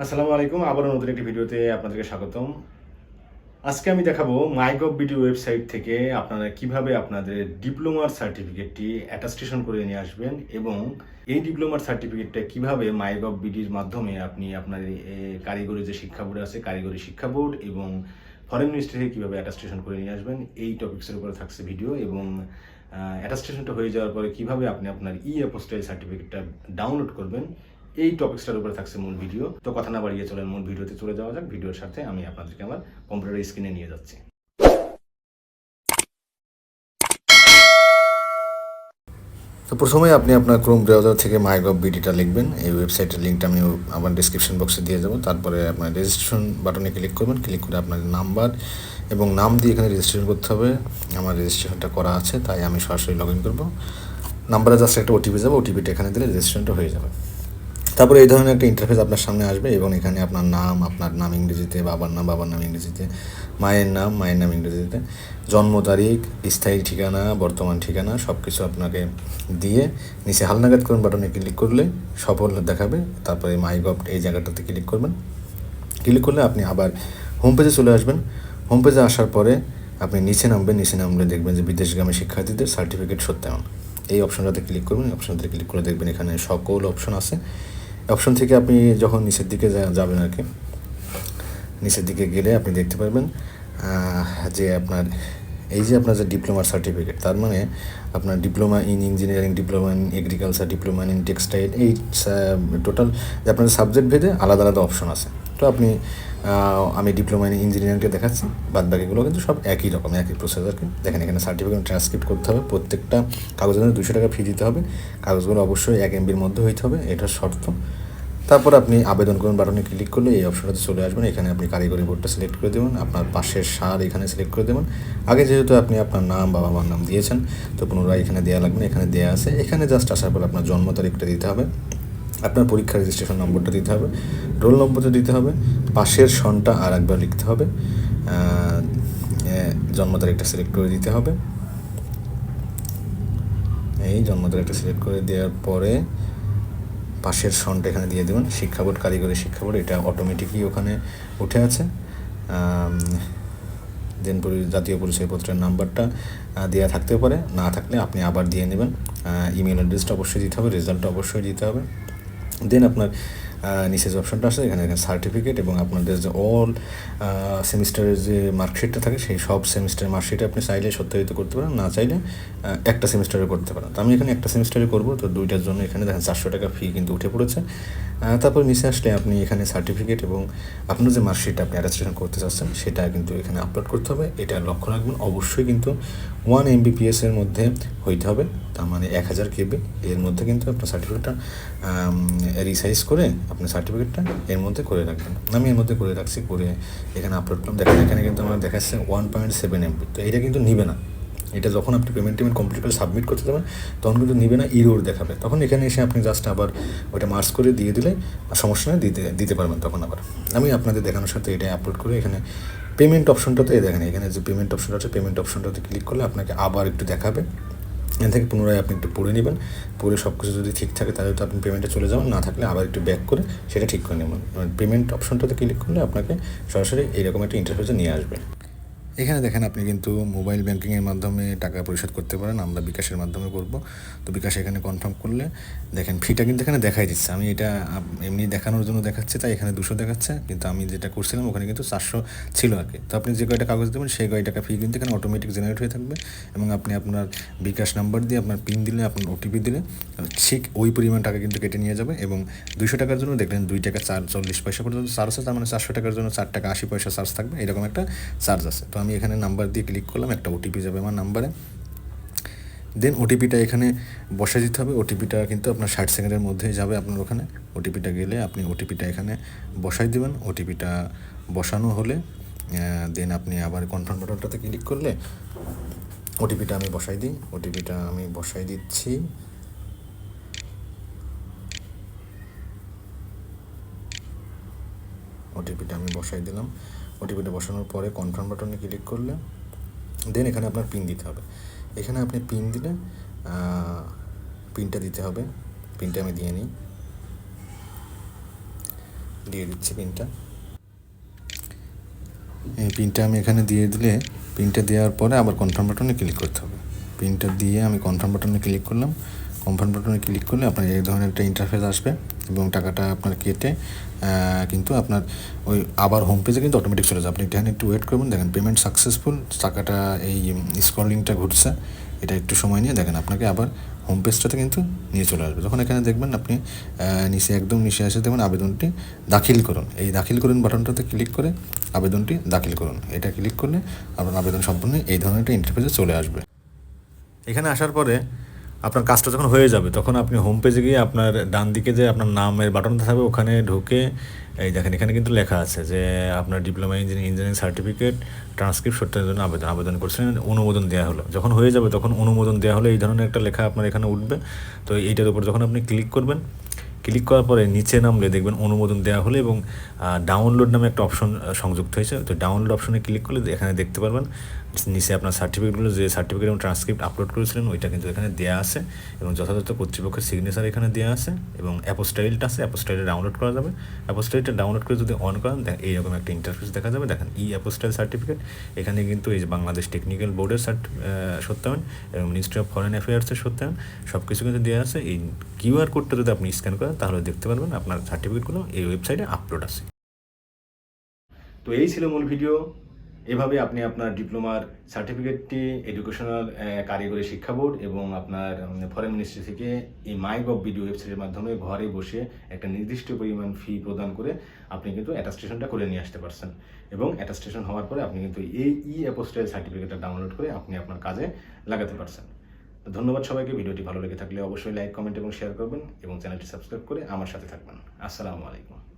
আসসালামু আলাইকুম, আবারও নতুন একটি ভিডিওতে আপনাদেরকে স্বাগতম। আজকে আমি দেখাবো মাইগভ ভিডিও ওয়েবসাইট থেকে আপনারা কীভাবে আপনাদের ডিপ্লোমার সার্টিফিকেটটি অ্যাটাস্টেশন করে নিয়ে আসবেন এবং এই ডিপ্লোমার সার্টিফিকেটটা কীভাবে মাইগভ বিডির মাধ্যমে আপনি আপনার কারিগরি যে শিক্ষা বোর্ড আছে, কারিগরি শিক্ষা বোর্ড এবং ফরেন মিনিস্ট্রি থেকে কীভাবে অ্যাটাস্টেশন করে নিয়ে আসবেন, এই টপিক্সের উপরে থাকছে ভিডিও এবং অ্যাটাস্টেশনটা হয়ে যাওয়ার পরে কীভাবে আপনি আপনার ই অ্যাপোস্টাইল সার্টিফিকেটটা ডাউনলোড করবেন এই টপিক্সটার উপরে থাকছে মূল ভিডিও তো কথা না বাড়িয়ে চলেন, মূল ভিডিওতে চলে যাওয়া যাক। ভিডিওর সাথে আমি আপনাদেরকে আমার কম্পিউটার স্ক্রিনে নিয়ে যাচ্ছি। তো প্রথমে আপনি আপনার ক্রোম ব্রাউজার থেকে মাইগভ বিডিটা লিখবেন। এই ওয়েবসাইটের লিঙ্কটা আমি আমার ডিসক্রিপশন বক্সে দিয়ে দেবো। তারপরে আপনার রেজিস্ট্রেশন বাটনে ক্লিক করবেন। ক্লিক করে আপনার নাম্বার এবং নাম দিয়ে এখানে রেজিস্ট্রেশন করতে হবে। আমার রেজিস্ট্রেশনটা করা আছে, তাই আমি সরাসরি লগ ইন করব নাম্বারে জাস্ট একটা ওটিপি যাবে। ওটিপিটা এখানে দিলে রেজিস্ট্রেশনটা হয়ে যাবে। তারপরে এই ধরনের একটা ইন্টারফেস আপনার সামনে আসবে এবং এখানে আপনার নাম আপনার নাম ইংরেজিতে, বাবার নাম বাবার নাম ইংরেজিতে, মায়ের নাম মায়ের নাম ইংরেজিতে, জন্ম তারিখ, স্থায়ী ঠিকানা, বর্তমান ঠিকানা সব কিছু আপনাকে দিয়ে নিচে হালনাগাদ করুন বাটনে ক্লিক করলে সফল দেখাবে। তারপরে মাই গভ এই জায়গাটাতে ক্লিক করবেন। ক্লিক করলে আপনি আবার হোম পেজে চলে আসবেন। হোম পেজে আসার পরে আপনি নিচে নামবেন, নিচে নামলে দেখবেন যে বিদেশগামী শিক্ষার্থীদের সার্টিফিকেট সত্যায়ন। এই অপশনটাতে ক্লিক করবেন অপশনটাতে ক্লিক করে দেখবেন এখানে সকল অপশন আছে। অপশন থেকে আপনি যখন নিচের দিকে যাবেন আর কি, নিচের দিকে গেলে আপনি দেখতে পারবেন যে আপনার এই যে আপনার যে ডিপ্লোমার সার্টিফিকেট তার মানে আপনার diploma in engineering diploma in agriculture diploma in textile এই টোটাল যে আপনার সাবজেক্ট ভেদে আলাদা আলাদা অপশন আছে। তো আপনি আমি ডিপ্লোমা ইন ইঞ্জিনিয়ারিংটা দেখাচ্ছি, বাদ বাকিগুলো কিন্তু সব একই রকম, একই প্রসেসরকে দেখেন, এখানে সার্টিফিকেট ট্রান্সক্রিপ্ট করতে হবে, প্রত্যেকটা কাগজের জন্য দুশো টাকা ফি দিতে হবে। কাগজগুলো অবশ্যই এক এমবির মধ্যে হইতে হবে এটা শর্ত। তারপর আপনি আবেদন করুন বাটনে ক্লিক করলে এই অপশনটাতে চলে আসবেন। এখানে আপনি কারিগরি বোর্ডটা সিলেক্ট করে দেবেন আপনার পাশের সার এখানে সিলেক্ট করে দেবেন। আগে যেহেতু আপনি আপনার নাম বাবা মার নাম দিয়েছেন তো পুনরায় এখানে দেওয়া লাগবে না, এখানে দেওয়া আছে। এখানে জাস্ট আসার পর আপনার জন্ম তারিখটা দিতে হবে আপনার পরীক্ষা রেজিস্ট্রেশন নম্বরটা দিতে হবে রোল নম্বরটা দিতে হবে পাশের সনটা আর একবার লিখতে হবে জন্ম তারিখটা সিলেক্ট করে দিতে হবে। এই জন্ম তারিখটা সিলেক্ট করে দেওয়ার পরে পাশের সনটা এখানে দিয়ে দেবেন শিক্ষা বোর্ড কারিগরি শিক্ষা বোর্ড এটা অটোমেটিকই ওখানে উঠে আছে। দেন জাতীয় পরিচয়পত্রের নাম্বারটা দেওয়া থাকতে পারে। না থাকলে আপনি আবার দিয়ে নেবেন। ইমেল অ্যাড্রেসটা অবশ্যই দিতে হবে রেজাল্টটা অবশ্যই দিতে হবে। দেন আপনার নিচে যে অপশনটা আছে, এখানে এখানে সার্টিফিকেট এবং আপনাদের যে অল সেমিস্টারের যে মার্কশিটটা থাকে, সেই সব সেমিস্টারের মার্কশিটে আপনি চাইলে সত্যায়িত করতে পারেন, না চাইলে একটা সেমিস্টারে করতে পারেন। তো আমি এখানে একটা সেমিস্টারে করব, তো দুইটার জন্য এখানে দেখেন চারশো টাকা ফি কিন্তু উঠে পড়েছে। তারপর নিচে আসলে আপনি এখানে সার্টিফিকেট এবং আপনার যে মার্কশিট আপনি অ্যাটাস্টেশন করতে চাচ্ছেন, সেটা কিন্তু এখানে আপলোড করতে হবে। এটা লক্ষ্য রাখবেন, অবশ্যই কিন্তু ওয়ান এমবিপিএস এর মধ্যে হইতে হবে, তার মানে এক হাজার কেবি। এর মধ্যে কিন্তু আপনার সার্টিফিকেটটা রিসাইজ করে আপনি সার্টিফিকেটটা এর মধ্যে করে রাখবেন। আমি এর মধ্যে করে রাখছি, করে এখানে আপলোড করলাম। দেখেন, এখানে কিন্তু আমার দেখাচ্ছে ওয়ান পয়েন্ট সেভেন এমবি তো এটা কিন্তু নিবে না। এটা যখন আপনি পেমেন্ট টেমেন্ট কমপ্লিট করে সাবমিট করতে যাবেন, তখন কিন্তু নিবে না ইরোর দেখাবে। তখন এখানে এসে আপনি জাস্ট আবার ওটা মার্চ করে দিয়ে দিলে সমস্যা নেই, দিতে দিতে পারবেন তখন আবার। আমি আপনাদের দেখানোর সাথে এটা আপলোড করে এখানে পেমেন্ট অপশনটাতে দেখেন, এখানে যে পেমেন্ট অপশনটা আছে পেমেন্ট অপশনটাতে ক্লিক করলে আপনাকে আবার একটু দেখাবে। এখান থেকে পুনরায় আপনি একটু পড়ে নেবেন। পড়ে সব কিছু যদি ঠিক থাকে, তাহলে তো আপনি পেমেন্টে চলে যাবেন। না থাকলে আবার একটু ব্যাক করে সেটা ঠিক করে নেবেন। পেমেন্ট অপশনটাতে ক্লিক করলে আপনাকে সরাসরি এইরকম একটা ইন্টারফেসে নিয়ে আসবে। এখানে দেখেন আপনি কিন্তু মোবাইল ব্যাংকিংয়ের মাধ্যমে টাকা পরিশোধ করতে পারেন, আমরা বিকাশের মাধ্যমে করব। তো বিকাশ এখানে কনফার্ম করলে, দেখেন ফিটা কিন্তু এখানে দেখাই দিচ্ছে। আমি এটা এমনি দেখানোর জন্য দেখাচ্ছে, তাই এখানে দুশো দেখাচ্ছে, কিন্তু আমি যেটা করছিলাম ওখানে কিন্তু চারশো ছিল কি। তো আপনি যে কয়টা কাগজ দেবেন, সেই কয় টাকা ফি কিন্তু এখানে অটোমেটিক জেনারেট হয়ে থাকবে এবং আপনি আপনার বিকাশ নাম্বার দিয়ে আপনার পিন দিলে, আপনার ওটিপি দিলে, ঠিক ওই পরিমাণ টাকা কিন্তু কেটে নিয়ে যাবে এবং দুইশো টাকার জন্য দেখলেন দুই টাকা চার চল্লিশ পয়সা পর্যন্ত চার্জ আছে, তার মানে চারশো টাকার জন্য চার টাকা আশি পয়সা চার্জ থাকবে, এরকম একটা চার্জ আছে। তো আমি এখানে নাম্বার দিয়ে ক্লিক করলাম, একটা ওটিপি যাবে আমার নাম্বারে দেন ওটিপিটা এখানে বসে দিতে হবে। ওটিপিটা কিন্তু আপনার ষাট সেকেন্ডের মধ্যেই যাবে আপনার ওখানে। ওটিপিটা গেলে আপনি ওটিপিটা এখানে বসাই দেবেন। ওটিপিটা বসানো হলে দেন আপনি আবার কনফার্ম বাটনটাতে ক্লিক করলে ওটিপিটা আমি বসাই দিই। ওটিপিটা আমি বসাই দিচ্ছি। ওটিপিটা আমি বসাই দিলাম। ওটিপিটা বসানোর পরে কনফার্ম বাটনে ক্লিক করলে দেন এখানে আপনার পিন দিতে হবে। এখানে আপনি পিন দিলে পিনটা দিতে হবে। পিনটা আমি দিয়ে নিই। দিয়ে দিচ্ছি পিনটা এই পিনটা আমি এখানে দিয়ে দিলে পিনটা দেওয়ার পরে আবার কনফার্ম বাটনে ক্লিক করতে হবে। পিনটা দিয়ে আমি কনফার্ম বাটনে ক্লিক করলাম। কনফার্ম বাটনে ক্লিক করলে আপনার এই ধরনের একটা ইন্টারফেস আসবে। এবং টাকাটা আপনার কেটে কিন্তু আপনার ওই আবার হোম পেজে কিন্তু অটোমেটিক চলে যাবে। আপনি এখানে একটু ওয়েট করবেন, দেখেন পেমেন্ট সাকসেসফুল টাকাটা এই স্ক্রলিংটা ঘুরছে। এটা একটু সময় নিয়ে দেখেন, আপনাকে আবার হোম পেজটাতে কিন্তু নিয়ে চলে আসবে। যখন এখানে দেখবেন আপনি নিচে একদম নিচে এসে দেখবেন আবেদনটি দাখিল করুন। এই দাখিল করুন বাটনটাতে ক্লিক করে আবেদনটি দাখিল করুন। এটা ক্লিক করলে আপনার আবেদন সম্পূর্ণ এই ধরনের একটা ইন্টারফেসে চলে আসবে। এখানে আসার পরে আপনার কাজটা যখন হয়ে যাবে, তখন আপনি হোম পেজে গিয়ে আপনার ডান দিকে যে আপনার নামের বাটনটা থাকবে, ওখানে ঢুকে, এই দেখেন এখানে কিন্তু লেখা আছে যে আপনার diploma engineering engineering certificate transcript সত্যের জন্য আবেদন আবেদন করছিলেন, অনুমোদন দেওয়া হলো। যখন হয়ে যাবে, তখন অনুমোদন দেওয়া হলে এই ধরনের একটা লেখা আপনার এখানে উঠবে। তো এইটার উপর যখন আপনি ক্লিক করবেন ক্লিক করার পরে নিচে নামলে দেখবেন অনুমোদন দেওয়া হলে এবং ডাউনলোড নামে একটা অপশন সংযুক্ত হয়েছে। তো ডাউনলোড অপশনে ক্লিক করলে এখানে দেখতে পারবেন নিচে আপনার সার্টিফিকেটগুলো যে সার্টিফিকেট এবং ট্রান্সক্রিপ্ট আপলোড করেছিলেন, ওইটা কিন্তু এখানে দেওয়া আছে এবং যথাযথ কর্তৃপক্ষের সিগনেচার এখানে দেওয়া আছে এবং অ্যাপোস্টাইলটা আছে অ্যাপোস্টাইলটা ডাউনলোড করা যাবে। অ্যাপোস্টাইলটা ডাউনলোড করে যদি অন করেন এইরকম একটা ইন্টারফেস দেখা যাবে। দেখেন ই অ্যাপোস্টাইল সার্টিফিকেট এখানে কিন্তু এই যে বাংলাদেশ টেকনিক্যাল বোর্ডের সত্যায়ন এবং মিনিস্ট্রি অফ ফরেন অ্যাফেয়ার্সের সত্যায়ন সব কিছু কিন্তু দেওয়া আছে। এই কিউআর কোডটা যদি আপনি স্ক্যান করেন, তাহলে দেখতে পারবেন আপনার সার্টিফিকেটগুলো এই ওয়েবসাইটে আপলোড আছে। তো এই ছিল মূল ভিডিও এভাবে আপনি আপনার ডিপ্লোমার সার্টিফিকেটটি এডুকেশনাল কারিগরি শিক্ষা বোর্ড এবং আপনার ফরেন মিনিস্ট্রি থেকে এই মাই গভ ভিডিও ওয়েবসাইটের মাধ্যমে ঘরে বসে একটা নির্দিষ্ট পরিমাণ ফি প্রদান করে আপনি কিন্তু অ্যাটাস্টেশনটা করে নিয়ে আসতে পারছেন। এবং অ্যাটাস্টেশন হওয়ার পরে আপনি কিন্তু এই ই অ্যাপোস্টাইল সার্টিফিকেটটা ডাউনলোড করে আপনি আপনার কাজে লাগাতে পারছেন। ধন্যবাদ সবাইকে, ভিডিওটি ভালো লেগে থাকলে অবশ্যই লাইক কমেন্ট এবং শেয়ার করবেন এবং চ্যানেলটি সাবস্ক্রাইব করে আমার সাথে থাকবেন। আসসালামু আলাইকুম।